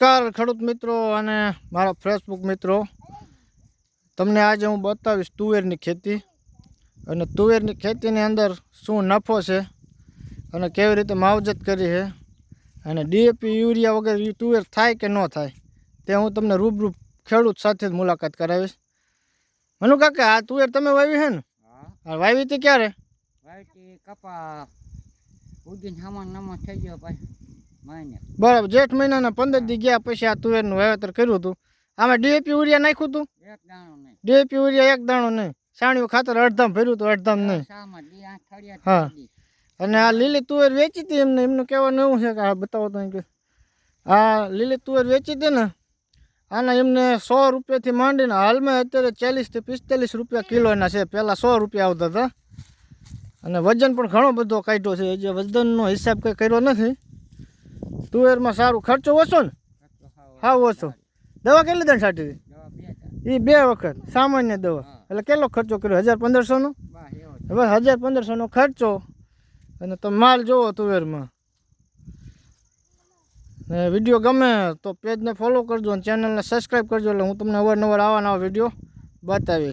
નમસ્કાર ખેડૂત મિત્રો અને મારા ફેસબુક મિત્રો. તમને આજે હું બતાવીશ તુવેરની ખેતી અને તુવેરની ખેતીની અંદર શું નફો છે અને કેવી રીતે માવજત કરી છે અને ડીએપી યુરિયા વગર તુવેર થાય કે ન થાય તે હું તમને રૂબરૂ ખેડૂત સાથે જ મુલાકાત કરાવીશ. મનુ કાકા આ તુવેર તમે વાવી છે ને? વાવી હતી ક્યારે? કપા ઉદીન સામાન નામાં થઈ ગયો મહિને બરાબર જેઠ મહિનાના પંદર દી ગયા પછી આ તુવેરનું વાવેતર કર્યું હતું. આમાં ડીએપી યુરિયા નાખ્યું હતું? ડીએપી યુરિયા એક દાણો નહીં. સાણિયું ખાતર અડધામ ભર્યું હતું અડધામ નહીં. હા. અને આ લીલી તુવેર વેચી હતી એમને એમનું કહેવાનું એવું છે કે આ બતાવો તો કે આ લીલી તુવેર વેચી હતી ને આના એમને સો રૂપિયાથી માંડીને હાલમાં અત્યારે ચાલીસથી પિસ્તાલીસ રૂપિયા કિલોના છે. પહેલાં સો રૂપિયા આવતા હતા. અને વજન પણ ઘણો બધો કાઢ્યો છે. જે વજનનો હિસાબ કંઈ કર્યો નથી. તુવેરમાં સારું ખર્ચો ઓછો ને? હાવ ઓછો. દવા કેટલી દણ છાંટી. એ બે વખત સામાન્ય દવા. એટલે કેટલો ખર્ચો કર્યો? હજાર પંદરસોનો હવે હજાર પંદરસોનો ખર્ચો અને તમે માલ જોવો તુવેરમાં. ને વીડિયો ગમે તો પેજને ફોલો કરજો અને ચેનલને સબસ્ક્રાઈબ કરજો એટલે હું તમને અવારનવાર આવા નવા વીડિયો બતાવીશ.